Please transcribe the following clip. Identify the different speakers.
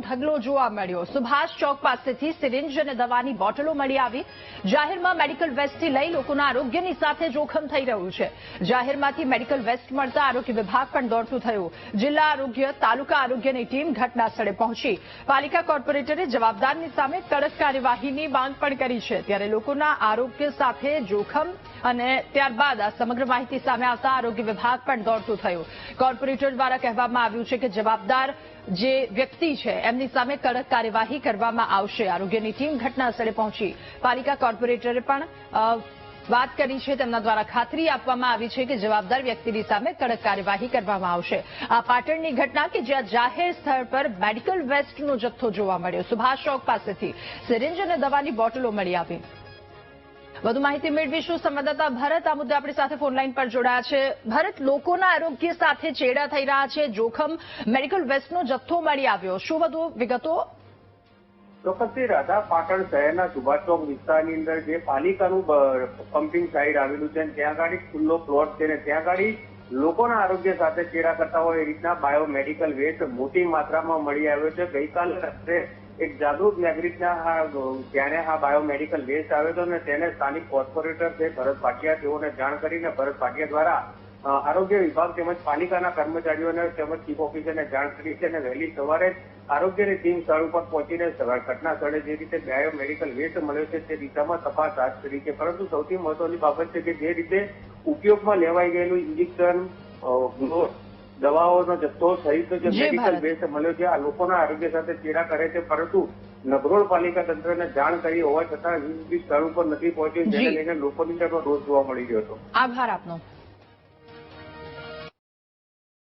Speaker 1: ઢગલો જોવા મળ્યો. સુભાષ ચોક પાસેથી સિરિંજ અને દવાની બોટલો મળી આવી. જાહેરમાં મેડિકલ વેસ્ટથી લઈ લોકોના આરોગ્યની સાથે જોખમ થઈ રહ્યું છે. જાહેરમાંથી મેડિકલ વેસ્ટ મળતા આરોગ્ય વિભાગ પણ દોડતું થયું. જિલ્લા આરોગ્ય, તાલુકા આરોગ્યની ટીમ ઘટના પહોંચી. પાલિકા કોર્પોરેટરે જવાબદારની સામે કડક કાર્યવાહીની માંગ પણ કરી છે. ત્યારે લોકોના આરોગ્ય સાથે જોખમ અને ત્યારબાદ આ સમગ્ર માહિતી સામે આવતા આરોગ્ય વિભાગ પણ દોડતું થયું. કોર્પોરેટર દ્વારા કહેવામાં આવ્યું છે કે જવાબદાર જે વ્યક્તિ છે એમની સામે કડક કાર્યવાહી કરવામાં આવશે. આરોગ્યની ટીમ ઘટનાસ્થળે પહોંચી. પાલિકા કોર્પોરેટરે પણ વાત કરી છે. તેમના દ્વારા ખાતરી આપવામાં આવી છે કે જવાબદાર વ્યક્તિની સામે કડક કાર્યવાહી કરવામાં આવશે. આ પાટણની ઘટના કે જ્યાં જાહેર સ્થળ પર મેડિકલ વેસ્ટનો જથ્થો જોવા મળ્યો. સુભાષ ચોક પાસેથી સિરિંજ અને દવાની બોટલો મળી આવી. વધુ માહિતી મેળવીશું. સંવાદદાતા ભરત આ મુદ્દે આપણી સાથે ફોનલાઈન પર જોડાયા છે. ભરત, લોકોના આરોગ્ય સાથે ચેડા થઈ રહ્યા છે. જોખમ મેડિકલ વેસ્ટનો જથ્થો મળી આવ્યો. શું વધુ વિગતો?
Speaker 2: ચોક્કસથી રાધા, પાટણ શહેરના સુભાષ વિસ્તારની અંદર જે પાલિકાનું પમ્પિંગ સાઇડ આવેલું છે ત્યાં આગળ ખુલ્લો પ્લોટ છે ને ત્યાં આગળ લોકોના આરોગ્ય સાથે ચેડા કરતા હોય એ રીતના બાયોમેડિકલ વેસ્ટ મોટી માત્રામાં મળી આવ્યો છે. ગઈકાલે રાત્રે એક જાગૃત નાગરિકના હા ત્યારે આ બાયોમેડિકલ વેસ્ટ આવ્યો હતો અને તેને સ્થાનિક કોર્પોરેટર છે, ભરત પાટિયા, તેઓને જાણ કરીને ભરત પાટિયા દ્વારા આરોગ્ય વિભાગ તેમજ પાલિકાના કર્મચારીઓને તેમજ ચીફ ઓફિસરને જાણ કરી છે અને વહેલી સવારે આરોગ્યની ટીમ સ્થળ ઉપર પહોંચીને ઘટના સ્થળે જે રીતે બાયોમેડિકલ વેસ્ટ મળ્યો છે તે દિશામાં તપાસ હાથ ધરી છે. પરંતુ સૌથી મહત્વની બાબત છે કે જે રીતે ઉપયોગમાં લેવાઈ ગયેલું ઇન્જેક્શન દવાઓનો જથ્થો સહિત જે મેડિકલ. વેસ્ટ મળ્યો છે આ લોકોના આરોગ્ય સાથે ચેડા કરે છે પરંતુ નગરોળ પાલિકા તંત્રને જાણ કરી હોવા છતાં વીજ સ્થળ ઉપર નથી પહોંચ્યું જેને. લઈને લોકોની અંદર રોષ જોવા મળી રહ્યો હતો
Speaker 1: આભાર આપનો